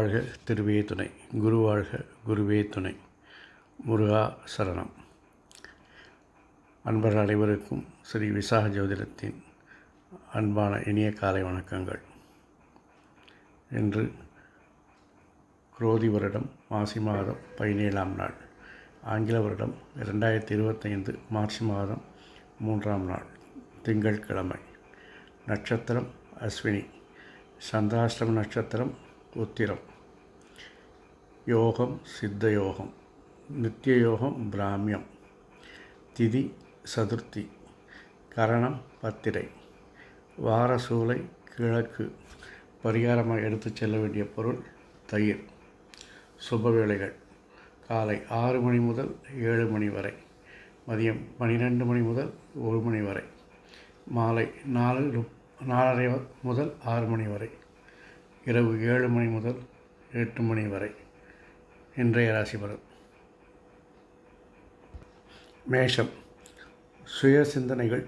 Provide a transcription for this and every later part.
திருவாழ்க திருவே துணை. குருவாழ்க குருவே துணை. முருகா சரணம். அன்பர்கள் அனைவருக்கும் ஸ்ரீ விசாக ஜோதிடத்தின் அன்பான இனிய காலை வணக்கங்கள். இன்று குரோதி வருடம் மாசி மாதம் பதினேழாம் நாள். ஆங்கில வருடம் இரண்டாயிரத்தி இருபத்தைந்து மார்ச் மாதம் மூன்றாம் நாள் திங்கட்கிழமை நட்சத்திரம் அஸ்வினி. சந்திராஷ்டிரம நட்சத்திரம் உத்திரம். யோகம் சித்த யோகம் நித்திய யோகம் பிராமியம் திதி சதுர்த்தி கரணம் பத்திரை வார சூலை கிழக்கு பரிகாரமாக எடுத்துச் செல்ல வேண்டிய பொருள் தயிர். சுபவேளைகள் காலை ஆறு மணி முதல் ஏழு மணி வரை. மதியம் பன்னிரெண்டு மணி முதல் ஒரு மணி வரை. மாலை நாலு நாலரை முதல் ஆறு மணி வரை. இரவு ஏழு மணி முதல் எட்டு மணி வரை. இன்றைய ராசி பலன். மேஷம் சுய சிந்தனைகள்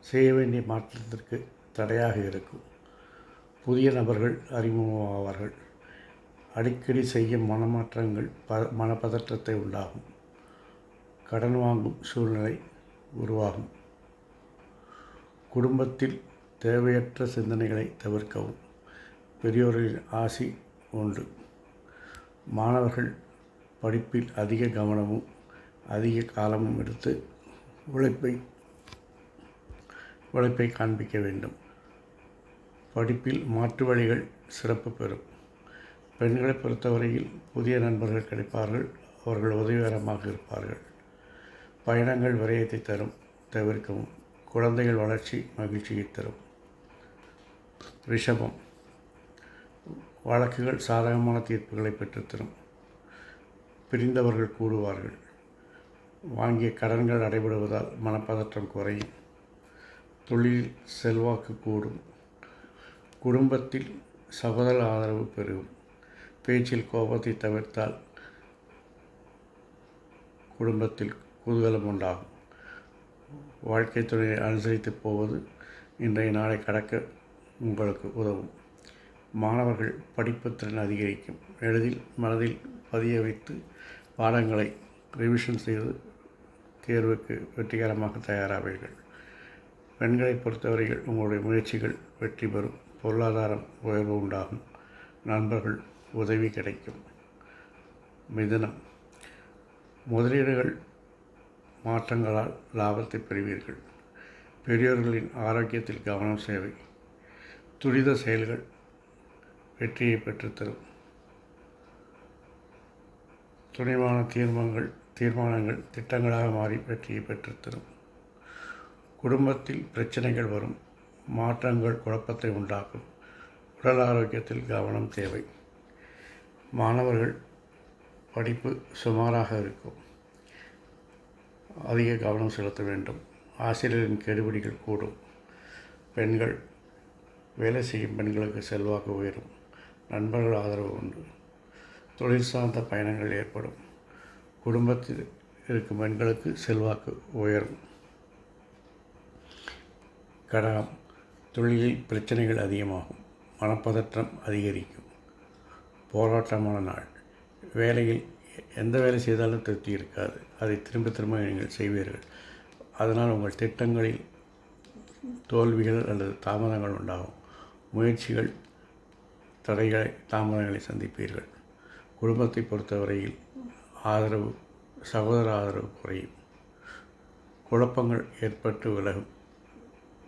செய்ய வேண்டிய மாற்றத்திற்கு தடையாக இருக்கும். புதிய நபர்கள் அறிமுகமாவார்கள். அடிக்கடி செய்யும் மனமாற்றங்கள் ப மனப்பதற்றத்தை உண்டாகும். கடன் வாங்கும் சூழ்நிலை உருவாகும். குடும்பத்தில் தேவையற்ற சிந்தனைகளை தவிர்க்கவும். பெரியோர்களின் ஆசி உண்டு மாணவர்கள் படிப்பில் அதிக கவனமும் அதிக காலமும் எடுத்து உழைப்பை உழைப்பை காண்பிக்க வேண்டும். படிப்பில் மாற்று வழிகள் சிறப்பு பெறும். பெண்களை பொறுத்தவரையில் புதிய நண்பர்கள் கிடைப்பார்கள் அவர்கள் உதவிகரமாக இருப்பார்கள். பயணங்கள் விரயத்தை தரும் தவிர்க்கவும். குழந்தைகள் வளர்ச்சி மகிழ்ச்சியை தரும். ரிஷபம். வழக்குகள் சாதகமான தீர்ப்புகளை பெற்றுத்தரும். பிரிந்தவர்கள் கூடுவார்கள். வாங்கிய கடன்கள் அடைபடுவதால் மனப்பதற்றம் குறையும். தொழில் செல்வாக்கு கூடும். குடும்பத்தில் சகோதர ஆதரவு பெருகும். பேச்சில் கோபத்தை தவிர்த்தால் குடும்பத்தில் குதூகலம் உண்டாகும். வாழ்க்கை துறையை அனுசரித்து போவது இன்றைய நாளை கடக்க உங்களுக்கு உதவும். மாணவர்கள் படிப்பு திறன் அதிகரிக்கும். எளிதில் மனதில் பதிய வைத்து பாடங்களை ரிவிஷன் செய்து தேர்வுக்கு வெற்றிகரமாக தயாராவீர்கள். பெண்களை பொறுத்தவரையில் உங்களுடைய முயற்சிகள் வெற்றி பெறும். பொருளாதாரம் உயர்வு உண்டாகும். நண்பர்கள் உதவி கிடைக்கும். மிதனம். முதலீடுகள் மாற்றங்களால் லாபத்தை பெறுவீர்கள். பெரியோர்களின் ஆரோக்கியத்தில் கவனம் சேவை துரித செயல்கள் வெற்றியை பெற்றுத்தரும். துணிவான தீர்மங்கள் தீர்மானங்கள் திட்டங்களாக மாறி வெற்றியை பெற்றுத்தரும். குடும்பத்தில் பிரச்சனைகள் வரும். மாற்றங்கள் குழப்பத்தை உண்டாக்கும். உடல் ஆரோக்கியத்தில் கவனம் தேவை. மாணவர்கள் படிப்பு சுமாராக இருக்கும். அதிக கவனம் செலுத்த வேண்டும். ஆசிரியரின் கெடுபிடிகள் கூடும். பெண்கள் வேலை செய்யும் பெண்களுக்கு செல்வாக்கு உயரும். நண்பர்கள் ஆதரவு உண்டு. தொழில் சார்ந்த பயணங்கள் ஏற்படும். குடும்பத்தில் இருக்கும் பெண்களுக்கு செல்வாக்கு உயரும். கடகம் தொழிலில் பிரச்சனைகள் அதிகமாகும். மனப்பதற்றம் அதிகரிக்கும். போராட்டமான நாள். வேலையில் எந்த வேலை செய்தாலும் திருப்தி இருக்காது. அதை திரும்ப திரும்ப நீங்கள் செய்வீர்கள். அதனால் உங்கள் திட்டங்களில் தோல்விகள் அல்லது தாமதங்கள் உண்டாகும். முயற்சிகள் தடைகளை தாமதங்களை சந்திப்பீர்கள். குடும்பத்தை பொறுத்தவரையில் ஆதரவு சகோதர ஆதரவு குறையும். குழப்பங்கள் ஏற்பட்டு விலகும்.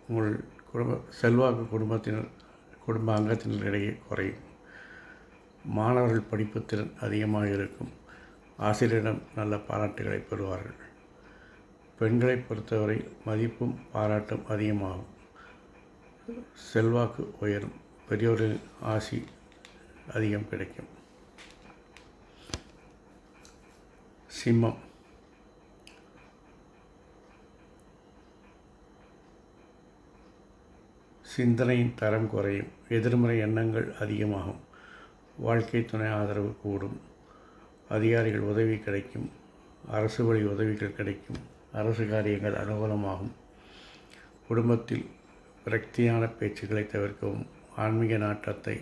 உங்கள் குடும்ப செல்வாக்கு குடும்பத்தினர் குடும்ப அங்கத்தினரிடையே குறையும். மாணவர்கள் படிப்பு திறன் அதிகமாக இருக்கும். ஆசிரியரிடம் நல்ல பாராட்டுகளை பெறுவார்கள். பெண்களை பொறுத்தவரை மதிப்பும் பாராட்டும் அதிகமாகும். செல்வாக்கு உயரும். பெரியோரு ஆசி அதிகம் கிடைக்கும். சிம்மம். சிந்தனையின் தரம் குறையும். எதிர்மறை எண்ணங்கள் அதிகமாகும். வாழ்க்கை துணை ஆதரவு கூடும். அதிகாரிகள் உதவி கிடைக்கும். அரசு வழி உதவிகள் கிடைக்கும். அரசு காரியங்கள் அனுகூலமாகும். குடும்பத்தில் விரக்தியான பேச்சுக்களை தவிர்க்கவும் ஆன்மீக நாட்டத்தை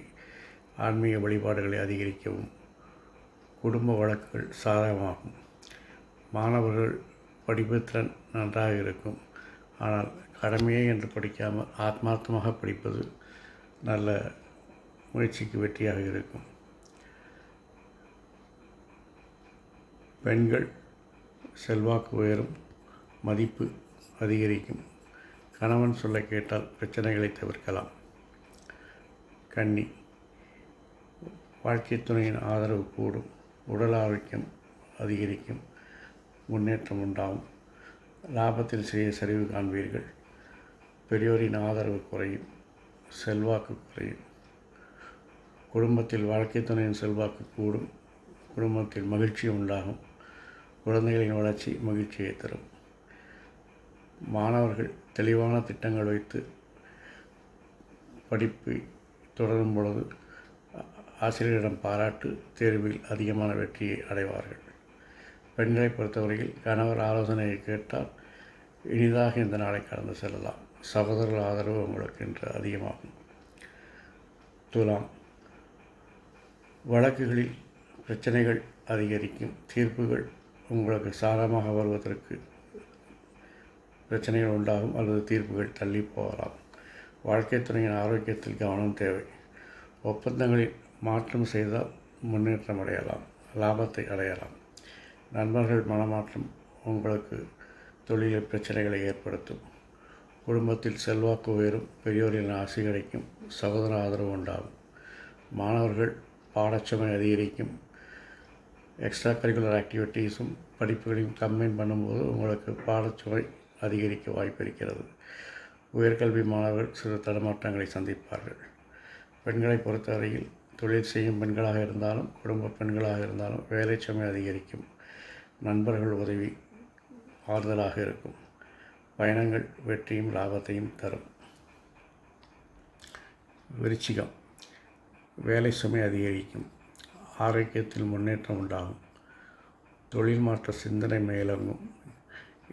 ஆன்மீக வழிபாடுகளை அதிகரிக்கவும். குடும்ப வழக்குகள் சாதகமாகும். மாணவர்கள் படிப்புத்திறன் நன்றாக இருக்கும். ஆனால் கடமையே என்று படிக்காமல் ஆத்மார்த்தமாக படிப்பது நல்ல முயற்சிக்கு வெற்றியாக இருக்கும். பெண்கள் செல்வாக்கு உயரும் மதிப்பு அதிகரிக்கும். கணவன் சொல்ல கேட்டால் பிரச்சனைகளை தவிர்க்கலாம். கன்னி வாழ்க்கை துணையின் ஆதரவு கூடும். உடல் ஆரோக்கியம் அதிகரிக்கும். முன்னேற்றம் உண்டாகும். லாபத்தில் சிறிய சரிவு காண்பீர்கள். பெரியோரின் ஆதரவு குறையும். செல்வாக்கு குறையும். குடும்பத்தில் வாழ்க்கை துணையின் செல்வாக்கு கூடும். குடும்பத்தில் மகிழ்ச்சி உண்டாகும். குழந்தைகளின் வளர்ச்சி மகிழ்ச்சியை தரும். மாணவர்கள் தெளிவான திட்டங்கள் வைத்து படிப்பு தொடரும் பொழுது ஆசிரியரிடம் பாராட்டு தேர்வில் அதிகமான வெற்றியை அடைவார்கள். பெண்களை பொறுத்தவரையில் கணவர் ஆலோசனையை கேட்டால் இனிதாக இந்த நாளை கடந்து செல்லலாம். சகோதரர்கள் ஆதரவு உங்களுக்கு இன்று அதிகமாகும். துலாம். வழக்குகளில் பிரச்சனைகள் அதிகரிக்கும். தீர்ப்புகள் உங்களுக்கு சாதகமாக வருவதற்கு பிரச்சனைகள் உண்டாகும் அல்லது தீர்ப்புகள் தள்ளி போகலாம். வாழ்க்கை துணையின் ஆரோக்கியத்தில் கவனம் தேவை. ஒப்பந்தங்களில் மாற்றம் செய்தால் முன்னேற்றம் அடையலாம் லாபத்தை அடையலாம். நண்பர்கள் மனமாற்றம் உங்களுக்கு தொழிலில் பிரச்சனைகளை ஏற்படுத்தும். குடும்பத்தில் செல்வாக்கு உயரும் பெரியோரின் ஆசை கிடைக்கும் சகோதர ஆதரவு உண்டாகும். மாணவர்கள் பாடச்சுமை அதிகரிக்கும். எக்ஸ்ட்ரா கரிக்குலர் ஆக்டிவிட்டீஸும் படிப்புகளையும் கம்பைன் பண்ணும்போது உங்களுக்கு பாடச்சுமை அதிகரிக்க வாய்ப்பு இருக்கிறது. உயர்கல்வி மாணவர்கள் சிறு தடுமாற்றங்களை சந்திப்பார்கள். பெண்களை பொறுத்தவரையில் தொழில் செய்யும் பெண்களாக இருந்தாலும் குடும்ப பெண்களாக இருந்தாலும் வேலை சுமை அதிகரிக்கும். நண்பர்கள் உதவி ஆறுதலாக இருக்கும். பயணங்கள் வெற்றியும் லாபத்தையும் தரும். விருச்சிகம். வேலை சுமை அதிகரிக்கும். ஆரோக்கியத்தில் முன்னேற்றம் உண்டாகும். தொழில் மாற்ற சிந்தனை மேலோங்கும்.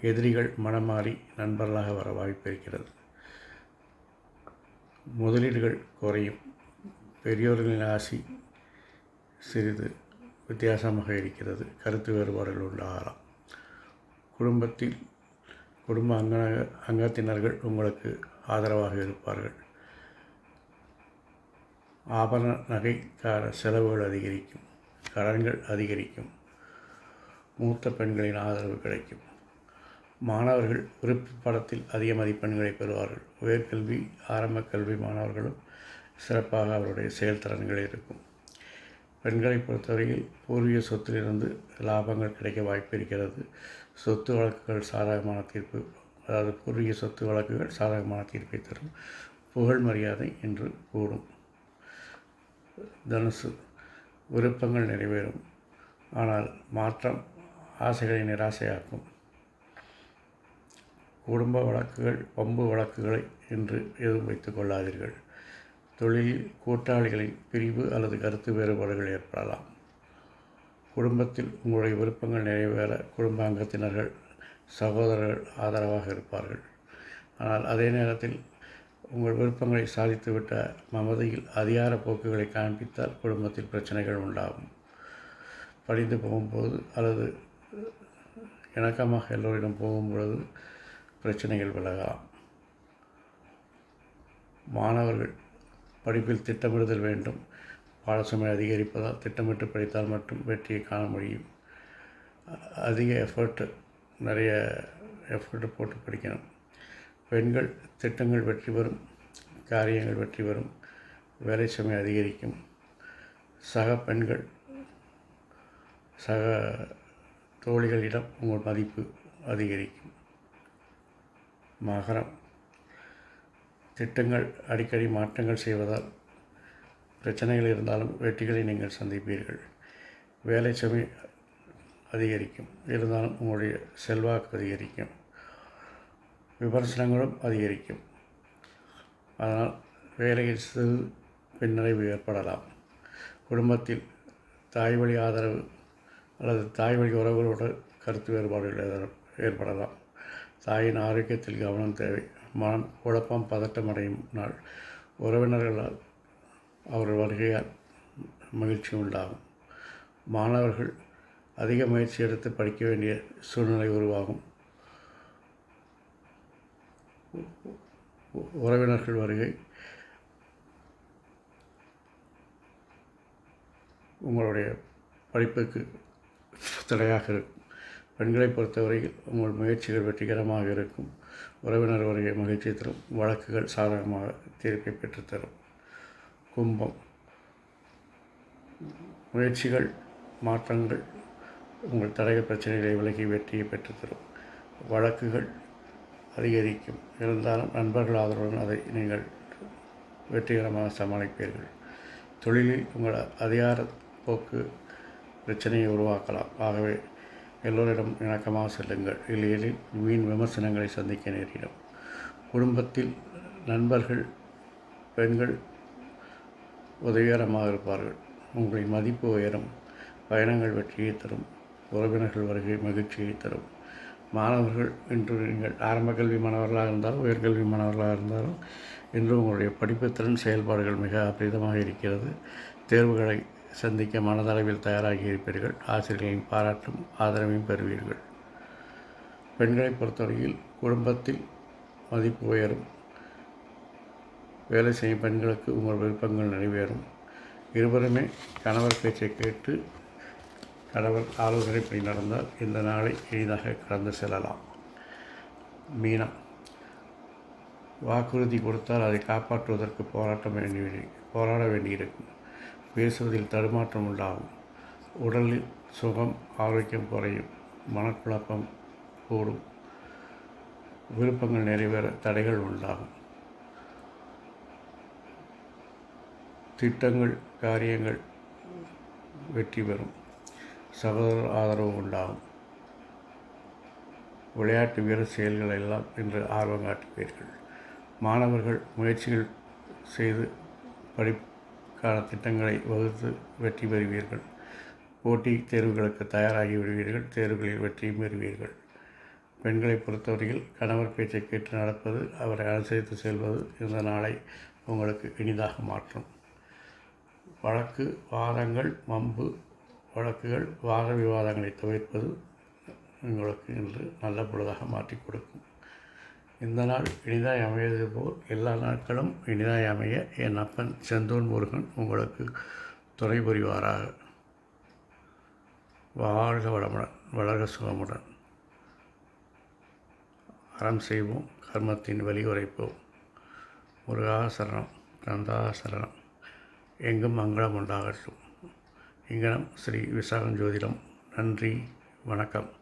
எதிரிகள் மனமாறி நண்பர்களாக வர வாய்ப்பு இருக்கிறது. முதலீடுகள் குறையும். பெரியோர்களின் ஆசி சிறிது வித்தியாசமாக இருக்கிறது. கருத்து வேறுபாடுகள் உண்டாகலாம். குடும்பத்தில் குடும்ப அங்க அங்கத்தினர்கள் உங்களுக்கு ஆதரவாக இருப்பார்கள். ஆபரண நகைக்கார செலவுகள் அதிகரிக்கும். கடன்கள் அதிகரிக்கும். மூத்த பெண்களின் ஆதரவு கிடைக்கும். மாணவர்கள் விருப்ப படத்தில் அதிக மதிப்பெண்களை பெறுவார்கள். உயர்கல்வி ஆரம்ப கல்வி மாணவர்களும் சிறப்பாக அவருடைய செயல்திறன்கள் இருக்கும். பெண்களை பொறுத்தவரையில் பூர்வீக சொத்திலிருந்து லாபங்கள் கிடைக்க வாய்ப்பு இருக்கிறது. சொத்து வழக்குகள் சாதகமான தீர்ப்பு அதாவது பூர்வீக சொத்து வழக்குகள் சாதகமான தீர்ப்பை தரும் புகழ் மரியாதை என்று கூடும் தனுசு விருப்பங்கள் நிறைவேறும். ஆனால் மாற்றம் ஆசைகளை நிராசையாக்கும். குடும்ப வழக்குகள் வம்பு வழக்குகளை என்று எதுவும் வைத்துக் கொள்ளாதீர்கள். தொழிலில் கூட்டாளிகளின் பிரிவு அல்லது கருத்து வேறுபாடுகள் ஏற்படலாம். குடும்பத்தில் உங்களுடைய விருப்பங்கள் நிறைவேற குடும்ப அங்கத்தினர்கள் சகோதரர்கள் ஆதரவாக இருப்பார்கள். ஆனால் அதே நேரத்தில் உங்கள் விருப்பங்களை சாதித்துவிட்ட மமதையில் அதிகார போக்குகளை காண்பித்தால் குடும்பத்தில் பிரச்சனைகள் உண்டாகும். படிந்து போகும்போது அல்லது இணக்கமாக எல்லோரிடம் போகும்பொழுது பிரச்சனைகள் விலகலாம். மாணவர்கள் படிப்பில் திட்டமிடுதல் வேண்டும். பாடசுமை அதிகரிப்பதால் திட்டமிட்டு படித்தால் மட்டும் வெற்றியை காண முடியும். அதிக எஃபர்ட்டு நிறைய எஃபர்ட்டு போட்டு படிக்கணும். பெண்கள் திட்டங்கள் வெற்றி பெறும் காரியங்கள் வெற்றி பெறும் வேலை சுமை அதிகரிக்கும். சக பெண்கள் சக தோழிகளிடம் உங்கள் மதிப்பு அதிகரிக்கும். மகரம். திட்டங்கள் அடிக்கடி மாற்றங்கள் செய்வதால் பிரச்சனைகள் இருந்தாலும் வெற்றிகளை நீங்கள் சந்திப்பீர்கள். வேலை சுமை அதிகரிக்கும். இருந்தாலும் உங்களுடைய செல்வாக்கு அதிகரிக்கும். விமர்சனங்களும் அதிகரிக்கும். அதனால் வேலையில் சிறு பின்னடைவு ஏற்படலாம். குடும்பத்தில் தாய் வழி ஆதரவு அல்லது தாய் வழி உறவுகளோடு கருத்து வேறுபாடுகள் ஏற்படலாம். தாயின் ஆரோக்கியத்தில் கவனம் தேவை. மனம் குழப்பம் பதட்டம் அடையும் நாள். உறவினர்களால் அவர்கள் வருகையால் மகிழ்ச்சி உண்டாகும். மாணவர்கள் அதிக முயற்சி எடுத்து படிக்க வேண்டிய சூழ்நிலை உருவாகும். உறவினர்கள் வருகை உங்களுடைய படிப்புக்கு தடையாக இருக்கும். பெண்களை பொறுத்தவரையில் உங்கள் முயற்சிகள் வெற்றிகரமாக இருக்கும். உறவினர் வருகை மகிழ்ச்சி தரும். வழக்குகள் சாதகமாக தீர்ப்பை பெற்றுத்தரும். கும்பம். முயற்சிகள் மாற்றங்கள் உங்கள் தடக பிரச்சனைகளை விலகி வெற்றியை பெற்றுத்தரும். வழக்குகள் அதிகரிக்கும். இருந்தாலும் நண்பர்கள் ஆதரவுடன் அதை நீங்கள் வெற்றிகரமாக சமாளிப்பீர்கள். தொழிலில் உங்கள் அதிகார போக்கு பிரச்சனையை உருவாக்கலாம். ஆகவே எல்லோரிடம் இணக்கமாக செல்லுங்கள். இல்லையெனில் வீண் விமர்சனங்களை சந்திக்க நேரிடும். குடும்பத்தில் நண்பர்கள் பெண்கள் உதவிகரமாக இருப்பார்கள். உங்களின் மதிப்பு உயரும். பயணங்கள் வெற்றியை தரும். உறவினர்கள் வருகை மகிழ்ச்சியை தரும். மாணவர்கள் இன்று நீங்கள் ஆரம்ப கல்வி மாணவர்களாக இருந்தாலும் உயர்கல்வி மாணவர்களாக இருந்தாலும் இன்று உங்களுடைய படிப்பு திறன் செயல்பாடுகள் மிக அபரிதமாக இருக்கிறது. தேர்வுகளை சந்திக்க மனதளவில் தயாராகி இருப்பீர்கள் ஆசிரியர்களின் பாராட்டும் ஆதரவையும் பெறுவீர்கள். பெண்களை பொறுத்தவரையில் குடும்பத்தில் மதிப்பு உயரும். வேலை செய்யும் பெண்களுக்கு உங்கள் விருப்பங்கள் நிறைவேறும். இருவருமே கணவர் பேச்சை கேட்டு கணவர் ஆலோசனைப்படி நடந்தால் இந்த நாளை எளிதாக கடந்து செல்லலாம். மீனம் வாக்குறுதி கொடுத்தால் அதை காப்பாற்றுவதற்கு போராட்டம் வேண்டி போராட வேண்டியிருக்கும். பேசுவதில் தடுமாற்றம் உண்டாகும். உடலில் சுகம் ஆரோக்கியம் குறையும். மனக்குழப்பம் கூடும். விருப்பங்கள் நிறைவேற தடைகள் உண்டாகும். திட்டங்கள் காரியங்கள் வெற்றி பெறும். சகோதர ஆதரவு உண்டாகும். விளையாட்டு வீரர் செயல்கள் எல்லாம் இன்று ஆர்வம் காட்டுவீர்கள். மாணவர்கள் முயற்சிகள் செய்து படி படிப்புக்கான திட்டங்களை வகுத்து வெற்றி பெறுவீர்கள். போட்டி தேர்வுகளுக்கு தயாராகி விடுவீர்கள். தேர்வுகளில் வெற்றியும் பெறுவீர்கள். பெண்களை பொறுத்தவரையில் கணவர் பேச்சை கேட்டு நடப்பது அவரை அனுசரித்து செல்வது இந்த நாளை உங்களுக்கு இனிதாக மாற்றும். வழக்கு வாதங்கள் மம்பு வழக்குகள் வாத விவாதங்களை தவிர்ப்பது உங்களுக்கு இன்று நல்ல பொழுதாக மாற்றி கொடுக்கும். இந்த நாள் இனிதாய் அமையது போல் எல்லா நாட்களும் இனிதாய் அமைய என் அப்பன் செந்தூன் முருகன் உங்களுக்கு துணை புரிவாராக. வாழ்க வளமுடன் வளர்க சுகமுடன். அறம் செய்வோம் கர்மத்தின் வழி உரைப்போம். முருகா சரணம் சரணம். எங்கும் மங்களம் உண்டாகட்டும். இங்கனம் ஸ்ரீ விசாகம் ஜோதிடம் நன்றி வணக்கம்.